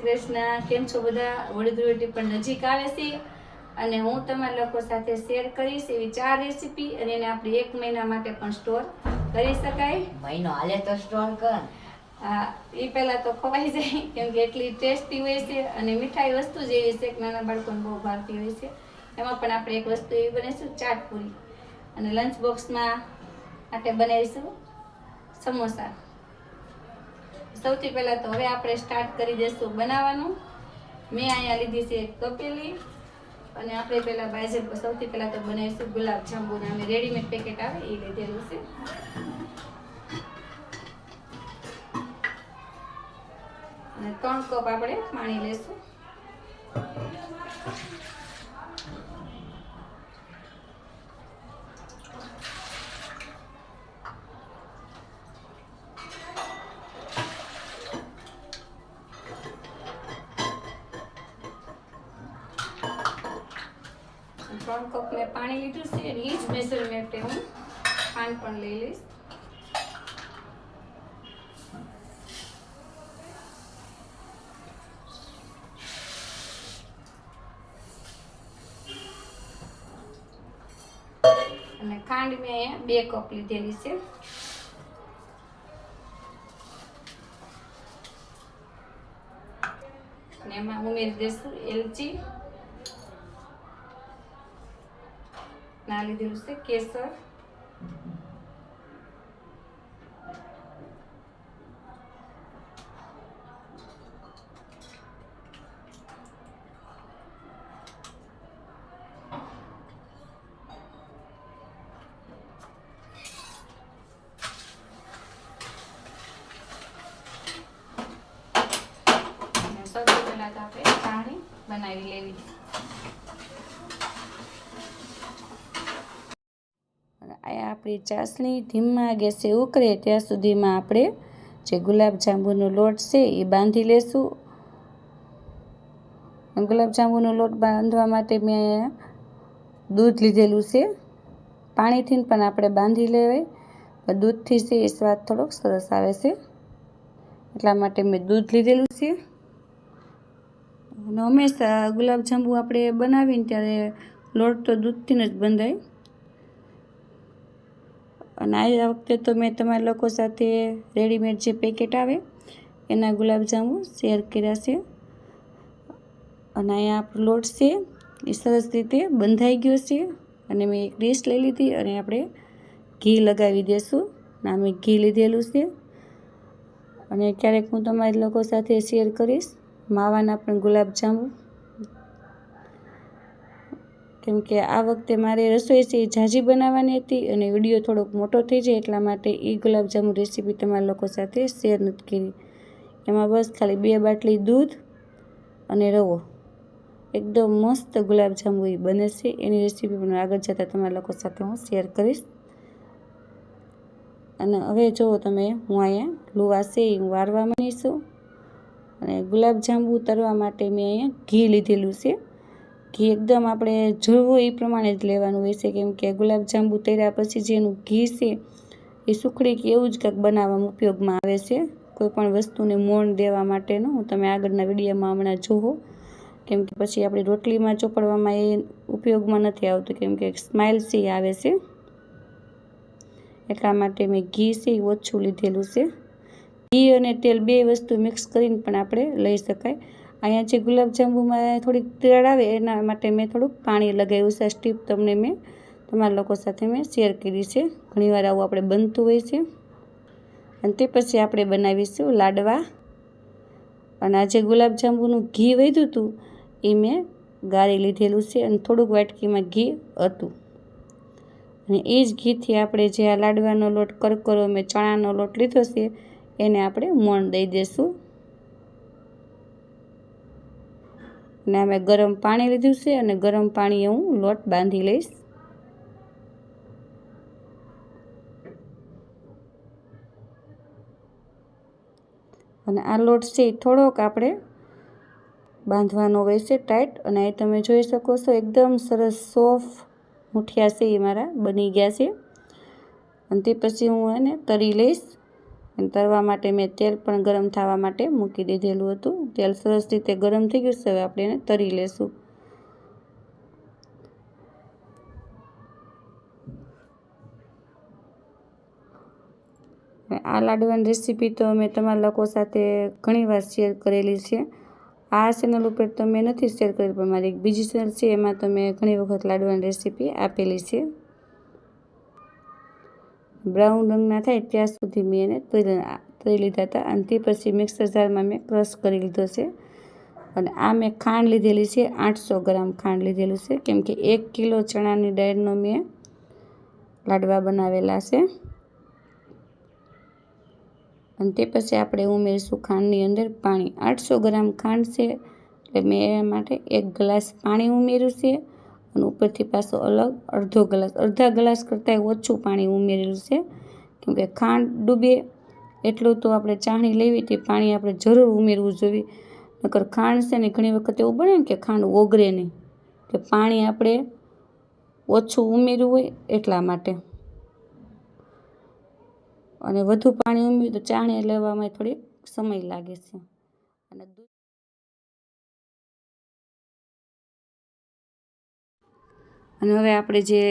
શ્રી કૃષ્ણ કેમ છો બધા? વડોદરા પણ નજીક આવે છે અને હું તમારા લોકો સાથે શેર કરીશ એવી ચાર રેસીપી અને એને આપણે એક મહિના માટે પણ સ્ટોર કરી શકાય. મહિનો હાલે તો સ્ટોર કર. આ એ પહેલાં તો ખવાઈ જાય કેમ કે એટલી ટેસ્ટી હોય છે અને મીઠાઈ વસ્તુ જ એવી છે કે નાના બાળકોને બહુ ભાવતી હોય છે. એમાં પણ આપણે એક વસ્તુ એવી બનાવીશું ચાટ પૂરી. અને લંચ બોક્સમાં આપણે બનાવીશું સમોસા. સૌથી પહેલાં તો હવે આપણે સ્ટાર્ટ કરી દઈશું બનાવવાનું. મેં અહીંયા લીધી છે એક તપેલી. અને આપણે પહેલાં બાજે સૌથી પહેલાં તો બનાવીશું ગુલાબ જાંબુના અમે રેડીમેડ પેકેટ આવે, એ લીધેલું છે. અને ત્રણ કપ આપણે પાણી લેશું. ત્રણ કપ મેં પાણી લીધું છે અને એ જ મેઝરમેન્ટે હું ખાંડ પણ લઈ લઈશ. અને ખાંડ મેં બે કપ લીધેલી છે. અને એમાં ઉમેરી દઈશું એલચી. ના લીધેલું છે કેસર સૌથી પહેલા તો આપણે બનાવી લેવી અને આ આપણી ચાસણી ધીમા ગેસે ઉકળે ત્યાં સુધીમાં આપણે જે ગુલાબ જાંબુનો લોટ છે એ બાંધી લેશું. ગુલાબ જાંબુનો લોટ બાંધવા માટે મેં દૂધ લીધેલું છે. પાણીથી પણ આપણે બાંધી લેવાય. દૂધથી છે એ સ્વાદ થોડોક સરસ આવે છે. એટલા માટે મેં દૂધ લીધેલું છે. અને હંમેશા ગુલાબ જાંબુ આપણે બનાવીને ત્યારે લોટ તો દૂધથી જ બંધાય. અને આ વખતે તો મેં તમારા લોકો સાથે રેડીમેડ જે પેકેટ આવે, એના ગુલાબજાંબુ શેર કર્યા છે. અને અહીંયા આપણો લોટ છે, એ સરસ રીતે બંધાઈ ગયો છે. અને મેં એક ડીશ લઈ લીધી અને આપણે ઘી લગાવી દઈશું અને મેં ઘી લીધેલું છે. અને ક્યારેક હું તમારા લોકો સાથે શેર કરીશ, માવાના પણ ગુલાબજાંબુ. કેમ કે આ વખતે મારે રસોઈ છે એ ઝાઝી બનાવવાની હતી અને વીડિયો થોડોક મોટો થઈ જાય એટલા માટે એ ગુલાબજાંબુ રેસીપી તમારા લોકો સાથે શેર નથી કરી. એમાં બસ ખાલી બે બાટલી દૂધ અને રવો. એકદમ મસ્ત ગુલાબજાંબુ એ બને છે. એની રેસીપી પણ આગળ જતાં તમારા લોકો સાથે હું શેર કરીશ. અને હવે જુઓ તમે, હું અહીંયા લુવા છે એ વારવા માંડીશું. અને ગુલાબજાંબુ તરવા માટે મેં અહીંયા ઘી લીધેલું છે. ઘી એકદમ આપણે જોવું એ પ્રમાણે જ લેવાનું હોય છે. કેમ કે ગુલાબજાંબુ તૈર્યા પછી જેનું ઘી છે, એ સુખડી કે એવું જ કંઈક બનાવવામાં ઉપયોગમાં આવે છે. કોઈપણ વસ્તુને મોણ દેવા માટેનું, તમે આગળના વિડીયોમાં હમણાં જુઓ કેમ કે પછી આપણી રોટલીમાં ચોપડવામાં એ ઉપયોગમાં નથી આવતું. કેમ કે સ્માઇલ સી આવે છે. એટલા માટે મેં ઘી છે ઓછું લીધેલું છે. ઘી અને તેલ બે વસ્તુ મિક્સ કરીને પણ આપણે લઈ શકાય. અહીંયા જે ગુલાબજાંબુમાં થોડીક તિરાડ આવે, એના માટે મેં થોડુંક પાણી લગાવ્યું છે, સ્ટીપ તમને મેં તમારા લોકો સાથે મેં શેર કરી છે. ઘણીવાર આવું આપણે બનતું હોય છે. અને તે પછી આપણે બનાવીશું લાડવા. અને આ જે ગુલાબજાંબુનું ઘી વધ્યું હતું, એ મેં ગાળી લીધેલું છે અને થોડુંક વાટકીમાં ઘી હતું. અને એ જ ઘીથી આપણે જે આ લાડવાનો લોટ, કરકરો મેં ચણાનો લોટ લીધો છે, એને આપણે મોણ દઈ દઈશું અને અમે ગરમ પાણી લીધું છે અને ગરમ પાણીએ હું લોટ બાંધી લઈશ. અને આ લોટ છે એ થોડોક આપણે બાંધવાનો હોય છે ટાઈટ અને એ તમે જોઈ શકો છો એકદમ સરસ સોફ્ટ મુઠિયા છે એ મારા બની ગયા છે. અને તે પછી હું એને તરી લઈશ. તરવા માટે મેં તેલ પણ ગરમ થવા માટે મૂકી દીધેલું હતું. તેલ સરસ રીતે ગરમ થઈ ગયું છે, હવે આપણે એને તરી લેશું. આ લાડવાની રેસીપી તો મેં તમારા લોકો સાથે ઘણીવાર શેર કરેલી છે. આ ચેનલ ઉપર તો મેં નથી શેર કરેલી પણ મારી એક બીજી ચેનલ છે, એમાં તો મેં ઘણી વખત લાડવાની રેસીપી આપેલી છે. બ્રાઉન રંગના થાય ત્યાં સુધી મેં એને તળી તળી લીધા હતા. અને તે પછી મિક્સર જારમાં મેં ક્રશ કરી લીધો છે. અને આ મેં ખાંડ લીધેલી છે. આઠસો ગ્રામ ખાંડ લીધેલું છે. કેમ કે એક કિલો ચણાની ડાળનો મેં લાડવા બનાવેલા છે. અને તે પછી આપણે ઉમેરીશું ખાંડની અંદર પાણી. આઠસો ગ્રામ ખાંડ છે. એટલે મેં માટે એક ગ્લાસ પાણી ઉમેર્યું છે. અને ઉપરથી પાછો અલગ અડધો ગ્લાસ. અડધા ગ્લાસ કરતાં ઓછું પાણી ઉમેરેલું છે. કેમકે ખાંડ ડૂબે એટલું તો આપણે ચાણી લેવી તે પાણી આપણે જરૂર ઉમેરવું જોઈએ. નકર ખાંડ છે ને ઘણી વખત એવું બને ને કે ખાંડ ઓગળે નહીં. કે પાણી આપણે ઓછું ઉમેર્યું હોય એટલા માટે. અને વધુ પાણી ઉમેર્યું તો ચાણી લેવામાં થોડીક સમય લાગે છે. અને અને હવે આપણે જે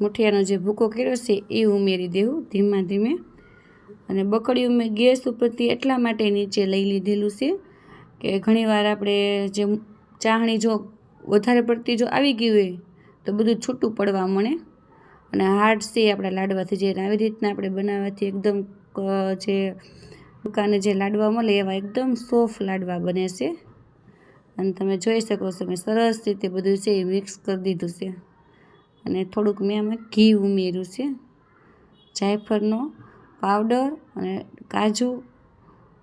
મુઠિયાનો જે ભૂકો કર્યો છે, એ ઉમેરી દેવું ધીમા ધીમે. અને બકડીયું મેં ગેસ ઉપરથી એટલા માટે નીચે લઈ લીધેલું છે કે ઘણીવાર આપણે જે ચાહણી જો વધારે પડતી જો આવી ગઈ હોય, તો બધું છૂટું પડવા મળે. અને હાર્ડ છે આપણા લાડવાથી જે આવી રીતના આપણે બનાવવાથી એકદમ જે દુકાને જે લાડવા મળે, એવા એકદમ સોફ્ટ લાડવા બને છે. અને તમે જોઈ શકો છો, મેં સરસ રીતે બધું છે એ મિક્સ કરી દીધું છે. અને થોડુંક મેં આમાં ઘી ઉમેર્યું છે. જાયફળનો પાવડર અને કાજુ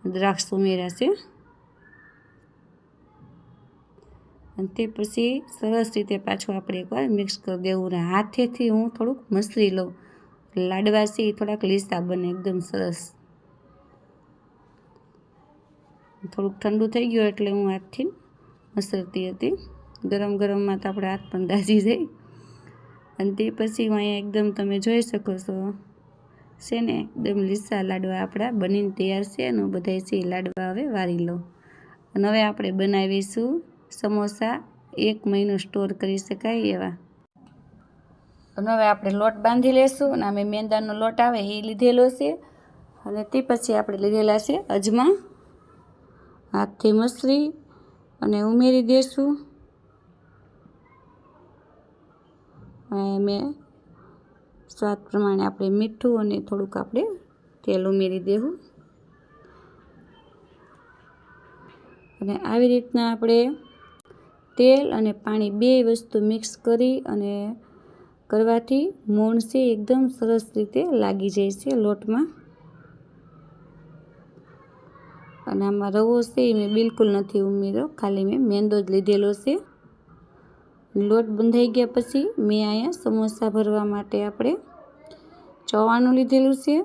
દ્રાક્ષ ઉમેર્યા છે. અને તે પછી સરસ રીતે પાછું આપણે એકવાર મિક્સ કરી દેવું અને હાથેથી હું થોડુંક મસરી લઉં. લાડવા છે એ થોડાક લીસા બને, એકદમ સરસ. થોડુંક ઠંડુ થઈ ગયું એટલે હું હાથથી મસરતી હતી. ગરમ ગરમમાં તો આપણે હાથ પણ દાઝી જાય. અને તે પછી અહીંયા એકદમ તમે જોઈ શકો છો. છે ને, એકદમ લીસા લાડવા આપણા બનીને તૈયાર છે અને બધા છે લાડવા હવે વારી લો. અને હવે આપણે બનાવીશું સમોસા. એક મહિનો સ્ટોર કરી શકાય એવા. અને હવે આપણે લોટ બાંધી લેશું અને અમે મેંદાનો લોટ આવે એ લીધેલો છે. અને તે પછી આપણે લીધેલા છે અજમા. હાથથી મસરી અને ઉમેરી દઈશું અને મેં સ્વાદ પ્રમાણે આપણે મીઠું અને થોડુંક આપણે તેલ ઉમેરી દેવું. અને આવી રીતના આપણે તેલ અને પાણી બે વસ્તુ મિક્સ કરી અને કરવાથી મોણ છે એકદમ સરસ રીતે લાગી જાય છે લોટમાં. અને આમાં રવો છે એ મેં બિલકુલ નથી ઉમેર્યો, ખાલી મેં મેંદો જ લીધેલો છે. લોટ બંધાઈ ગયા પછી મેં અહીંયા સમોસા ભરવા માટે આપણે ચવાણું લીધેલું છે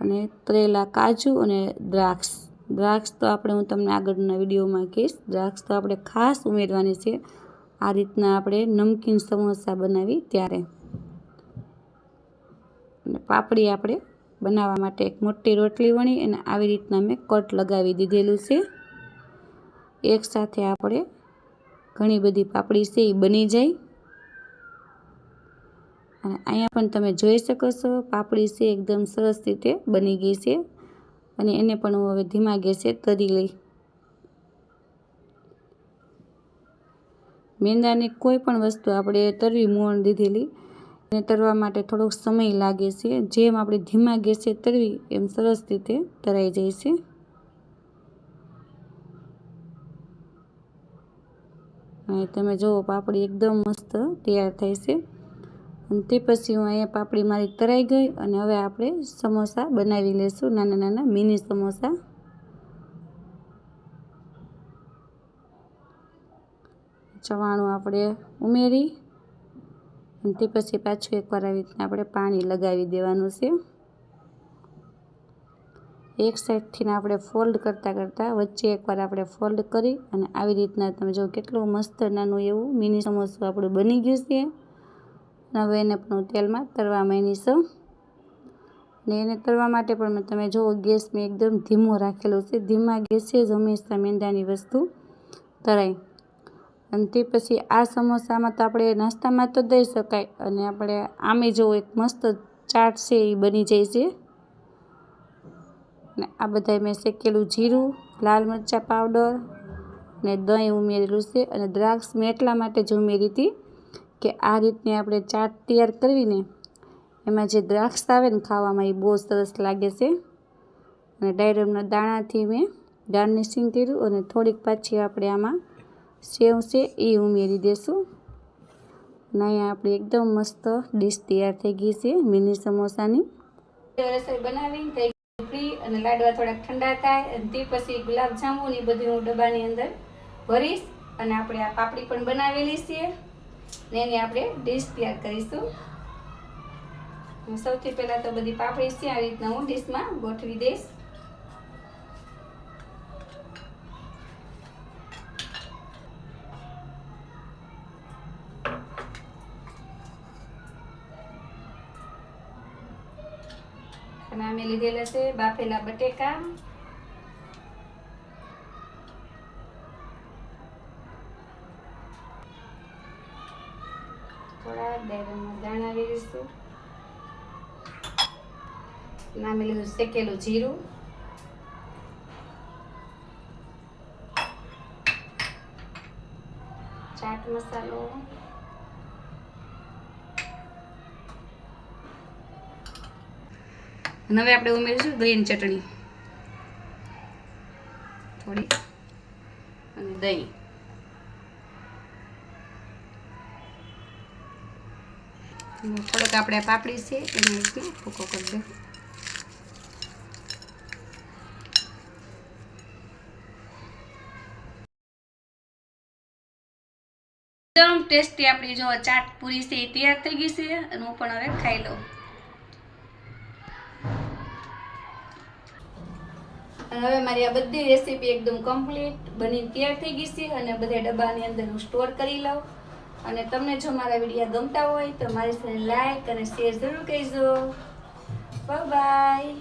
અને તળેલા કાજુ અને દ્રાક્ષ. દ્રાક્ષ તો આપણે હું તમને આગળના વિડીયોમાં કહીશ. દ્રાક્ષ તો આપણે ખાસ ઉમેરવાની છે. આ રીતના આપણે નમકીન સમોસા બનાવી ત્યારે. પાપડી આપણે બનાવવા માટે એક મોટી રોટલી વણી અને આવી રીતના મેં કટ લગાવી દીધેલું છે. એકસાથે આપણે ઘણી બધી પાપડી છે એ બની જાય. અને અહીંયા પણ તમે જોઈ શકો છો, પાપડી છે એકદમ સરસ રીતે બની ગઈ છે. અને એને પણ હું હવે ધીમા ગેસે તરી લઈ. મેંદાની કોઈ પણ વસ્તુ આપણે તરવી મોણ દીધેલી, એને તરવા માટે થોડોક સમય લાગે છે. જેમ આપણે ધીમા ગેસે તરવી, એમ સરસ રીતે તરાઈ જાય છે. અને તમે જુઓ, પાપડી એકદમ મસ્ત તૈયાર થાય છે. અને તે પછી હું અહીંયા પાપડી મારી તરાઈ ગઈ અને હવે આપણે સમોસા બનાવી લઈશું નાના નાના મિની સમોસા. ચવાણું આપણે ઉમેરી અને તે પછી પાછું એકવાર આવી રીતના આપણે પાણી લગાવી દેવાનું છે. એક સાઈડથી આપણે ફોલ્ડ કરતાં કરતાં વચ્ચે એકવાર આપણે ફોલ્ડ કરી અને આવી રીતના તમે જો કેટલું મસ્ત નાનું એવું મિની સમોસું આપણું બની ગયું છે. હવે એને પણ હું તેલમાં તરવા માંડી છું ને એને તળવા માટે પણ તમે જુઓ ગેસ મેં એકદમ ધીમો રાખેલો છે. ધીમા ગેસે જ હંમેશા મેંદાની વસ્તુ તળાય અને તે પછી આ સમોસામાં તો આપણે નાસ્તામાં તો દઈ શકાય અને આપણે આમે જો એક મસ્ત ચાટ છે એ બની જાય છે. ને આ બધાય મેં શેકેલું જીરું, લાલ મરચાં પાવડર ને દહીં ઉમેરેલું છે અને દ્રાક્ષ મેં એટલા માટે જ ઉમેરી હતી કે આ રીતની આપણે ચાટ તૈયાર કરવીને એમાં જે દ્રાક્ષ આવે ને ખાવામાં એ બહુ સરસ લાગે છે. અને ડાયરમના દાણાથી મેં ગાર્નિશિંગ કર્યું અને થોડીક પાછી આપણે આમાં સેવ છે એ ઉમેરી દઈશું અને અહીંયા આપણી એકદમ મસ્ત ડીશ તૈયાર થઈ ગઈ છે, મિની સમોસાની. બનાવી થઈ ફ્રી અને લાડવા થોડાક ઠંડા થાય અને તે પછી ગુલાબ જાંબુ ને બધું હું ડબ્બાની અંદર ભરીશ અને આપણે આ પાપડી પણ બનાવેલી છે ને એની આપણે ડીશ તૈયાર કરીશું. સૌથી પહેલાં તો બધી પાપડી છે, આ રીતના હું ડીશમાં ગોઠવી દઈશ. લીધેલા છે બાફેલા બટેકા. થોડા ડેરમાં દાણા વેરીશું નામે લીધું શેકેલું જીરું. ચાટ મસાલો. અને હવે આપણે ઉમેરીશું ગ્રીન ચટણી. થોડી. અને દહીં. થોડોક આપણે પાપડી છે, એને એકદમ ભૂકો કરી દઉં. એકદમ ટેસ્ટી આપણી જો ચાટ પૂરી છે તૈયાર થઈ ગઈ છે, અને હું પણ હવે ખાઈ લઉં. અને હવે મારી આ બધી રેસીપી એકદમ કમ્પ્લીટ બની તૈયાર થઈ ગઈ છે અને બધા ડબ્બાની અંદર હું સ્ટોર કરી લઉં. અને તમને જો મારા વિડીયા ગમતા હોય તો મારી સાથે લાઈક અને શેર જરૂર કરજો. બાય